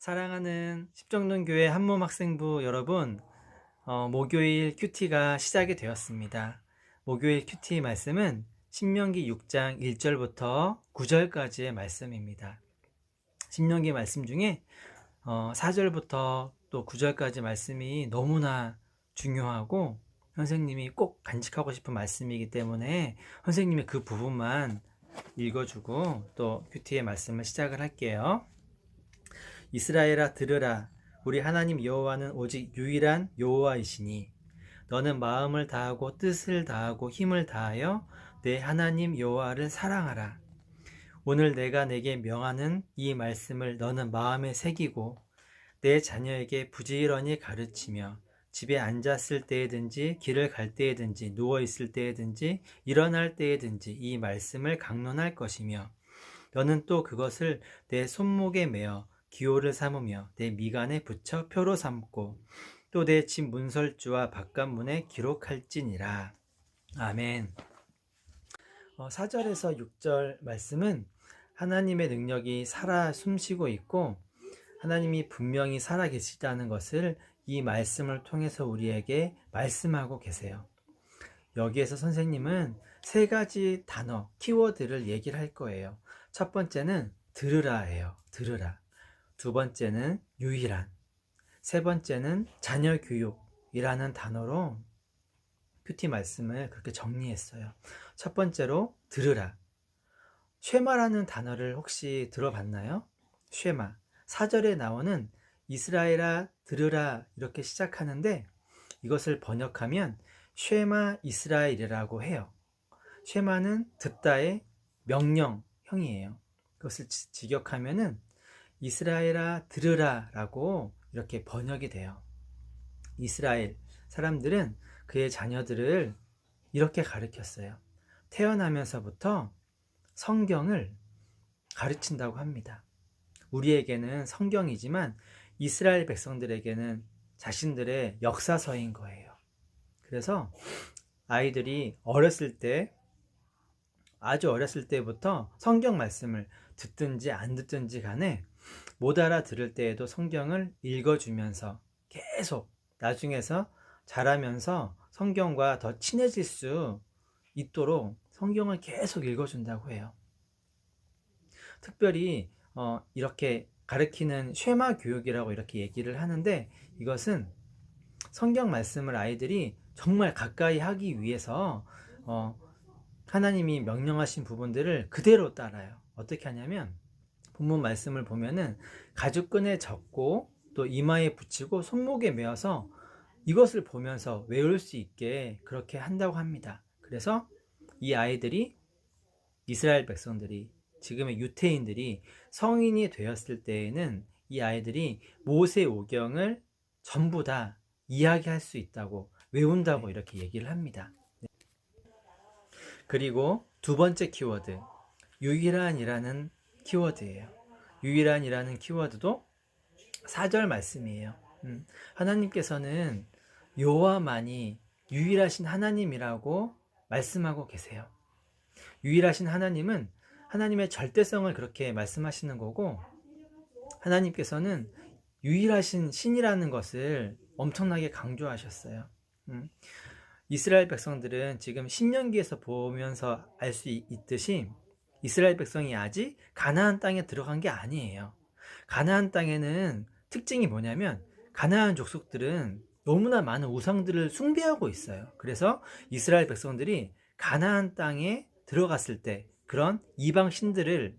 사랑하는 십정동교회 한몸 학생부 여러분, 어, 목요일 큐티가 시작이 되었습니다. 목요일 큐티 말씀은 신명기 6장 1절부터 9절까지의 말씀입니다. 신명기 말씀 중에 어, 4절부터 또 9절까지 말씀이 너무나 중요하고 선생님이 꼭 간직하고 싶은 말씀이기 때문에 선생님이 그 부분만 읽어주고 또 큐티의 말씀을 시작을 할게요. 이스라엘아 들으라 우리 하나님 여호와는 오직 유일한 여호와이시니 너는 마음을 다하고 뜻을 다하고 힘을 다하여 내 하나님 여호와를 사랑하라. 오늘 내가 내게 명하는 이 말씀을 너는 마음에 새기고 내 자녀에게 부지런히 가르치며 집에 앉았을 때에든지 길을 갈 때에든지 누워 있을 때에든지 일어날 때에든지 이 말씀을 강론할 것이며 너는 또 그것을 내 손목에 메어 기호를 삼으며 내 미간에 붙여 표로 삼고 또 내 집 문설주와 바깥문에 기록할지니라. 아멘. 어, 4절에서 6절 말씀은 하나님의 능력이 살아 숨쉬고 있고 하나님이 분명히 살아 계시다는 것을 이 말씀을 통해서 우리에게 말씀하고 계세요. 여기에서 선생님은 세 가지 단어, 키워드를 얘기를 할 거예요. 첫 번째는 들으라예요. 들으라. 두 번째는 유일한. 세 번째는 자녀 교육이라는 단어로 큐티 말씀을 그렇게 정리했어요. 첫 번째로 들으라. 쉐마라는 단어를 혹시 들어봤나요? 쉐마. 사절에 나오는 이스라엘아 들으라 이렇게 시작하는데 이것을 번역하면 쉐마 이스라엘이라고 해요. 쉐마는 듣다의 명령형이에요. 그것을 지- 직역하면은 이스라엘아 들으라 라고 이렇게 번역이 돼요. 이스라엘 사람들은 그의 자녀들을 이렇게 가르쳤어요. 태어나면서부터 성경을 가르친다고 합니다. 우리에게는 성경이지만 이스라엘 백성들에게는 자신들의 역사서인 거예요. 그래서 아이들이 어렸을 때, 아주 어렸을 때부터 성경 말씀을 듣든지 안 듣든지 간에 못 알아들을 때에도 성경을 읽어주면서 계속 나중에서 자라면서 성경과 더 친해질 수 있도록 성경을 계속 읽어준다고 해요. 특별히 어, 이렇게 가르치는 쉐마 교육이라고 이렇게 얘기를 하는데 이것은 성경 말씀을 아이들이 정말 가까이 하기 위해서 어, 하나님이 명령하신 부분들을 그대로 따라요. 어떻게 하냐면 본문 말씀을 보면은 가죽끈에 적고 또 이마에 붙이고 손목에 메어서 이것을 보면서 외울 수 있게 그렇게 한다고 합니다. 그래서 이 아이들이 이스라엘 백성들이 지금의 유태인들이 성인이 되었을 때에는 이 아이들이 모세 오경을 전부 다 이야기할 수 있다고 외운다고 이렇게 얘기를 합니다. 네. 그리고 두 번째 키워드 유일한이라는 키워드예요. 유일한이라는 키워드도 4절 말씀이에요. 음, 하나님께서는 여호와만이 유일하신 하나님이라고 말씀하고 계세요. 유일하신 하나님은 하나님의 절대성을 그렇게 말씀하시는 거고 하나님께서는 유일하신 신이라는 것을 엄청나게 강조하셨어요. 음. 이스라엘 백성들은 지금 신명기에서 보면서 알 수 있듯이 이스라엘 백성이 아직 가나안 땅에 들어간 게 아니에요. 가나안 땅에는 특징이 뭐냐면 가나안 족속들은 너무나 많은 우상들을 숭배하고 있어요. 그래서 이스라엘 백성들이 가나안 땅에 들어갔을 때 그런 이방 신들을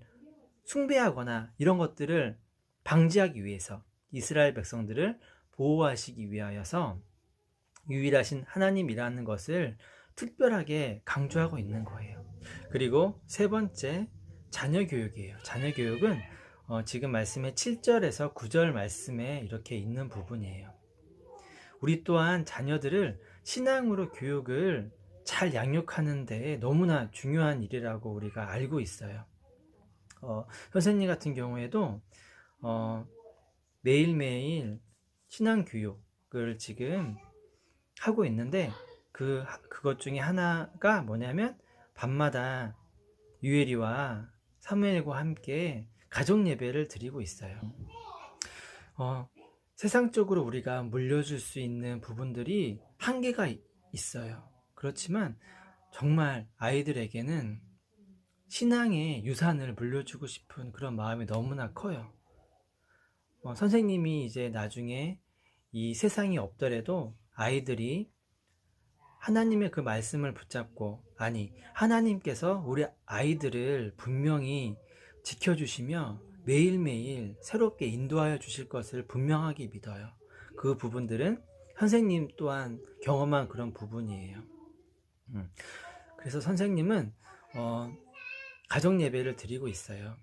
숭배하거나 이런 것들을 방지하기 위해서 이스라엘 백성들을 보호하시기 위하여서 유일하신 하나님이라는 것을 특별하게 강조하고 있는 거예요. 그리고 세 번째 자녀 교육이에요. 자녀 교육은 어, 지금 말씀의 7절에서 9절 말씀에 이렇게 있는 부분이에요. 우리 또한 자녀들을 신앙으로 교육을 잘 양육하는데 너무나 중요한 일이라고 우리가 알고 있어요. 어, 선생님 같은 경우에도 어, 매일매일 신앙 교육을 지금 하고 있는데 그 그것 중에 하나가 뭐냐면 밤마다 유엘이와 사무엘과 함께 가족 예배를 드리고 있어요. 어, 세상적으로 우리가 물려줄 수 있는 부분들이 한계가 이- 있어요. 그렇지만 정말 아이들에게는 신앙의 유산을 물려주고 싶은 그런 마음이 너무나 커요. 어, 선생님이 이제 나중에 이 세상이 없더라도 아이들이 하나님의 그 말씀을 붙잡고, 아니, 하나님께서 우리 아이들을 분명히 지켜주시며 매일매일 새롭게 인도하여 주실 것을 분명하게 믿어요. 그 부분들은 선생님 또한 경험한 그런 부분이에요. 음. 그래서 선생님은, 어, 가정 예배를 드리고 있어요.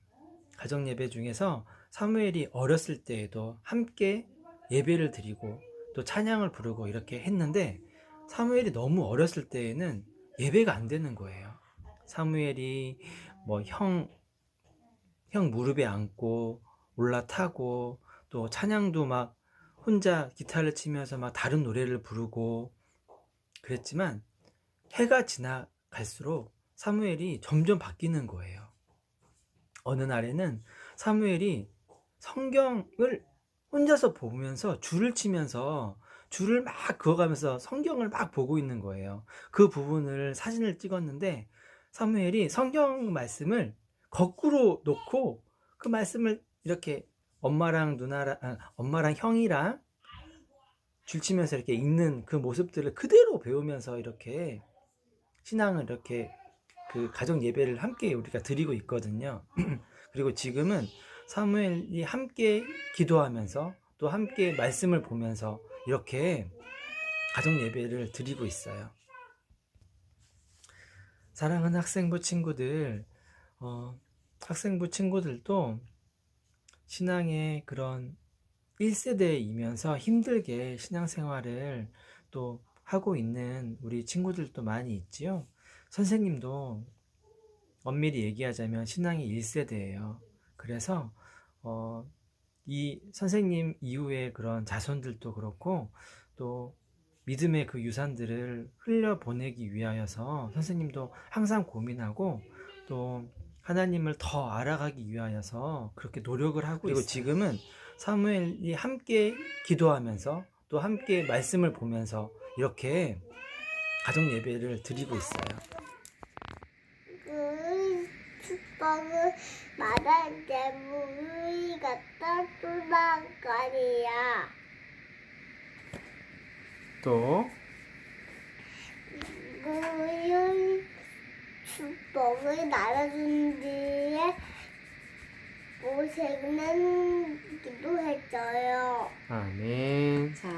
가정 예배 중에서 사무엘이 어렸을 때에도 함께 예배를 드리고 또 찬양을 부르고 이렇게 했는데 사무엘이 너무 어렸을 때에는 예배가 안 되는 거예요. 사무엘이 뭐 형, 형 무릎에 앉고 올라타고 또 찬양도 막 혼자 기타를 치면서 막 다른 노래를 부르고 그랬지만 해가 지나갈수록 사무엘이 점점 바뀌는 거예요. 어느 날에는 사무엘이 성경을 혼자서 보면서 줄을 치면서 줄을 막 그어가면서 성경을 막 보고 있는 거예요. 그 부분을 사진을 찍었는데 사무엘이 성경 말씀을 거꾸로 놓고 그 말씀을 이렇게 엄마랑 누나랑 아, 엄마랑 형이랑 줄 치면서 이렇게 읽는 그 모습들을 그대로 배우면서 이렇게 신앙을 이렇게 그 가정 예배를 함께 우리가 드리고 있거든요. 그리고 지금은 사무엘이 함께 기도하면서 또 함께 말씀을 보면서 이렇게 가정 예배를 드리고 있어요. 사랑하는 학생부 친구들, 어, 학생부 친구들도 신앙의 그런 1세대이면서 힘들게 신앙생활을 또 하고 있는 우리 친구들도 많이 있지요. 선생님도 엄밀히 얘기하자면 신앙이 1세대예요. 그래서 어, 이 선생님 이후에 그런 자손들도 그렇고 또 믿음의 그 유산들을 흘려보내기 위하여서 선생님도 항상 고민하고 또 하나님을 더 알아가기 위하여서 그렇게 노력을 하고 그리고 있어요. 지금은 사무엘이 함께 기도하면서 또 함께 말씀을 보면서 이렇게 가정 예배를 드리고 있어요. 수박을 말할 때 물이 갖다 수박가리야. 또 물이 수박을 날아준 뒤에 옷을 는기도 했어요. 아멘. 자,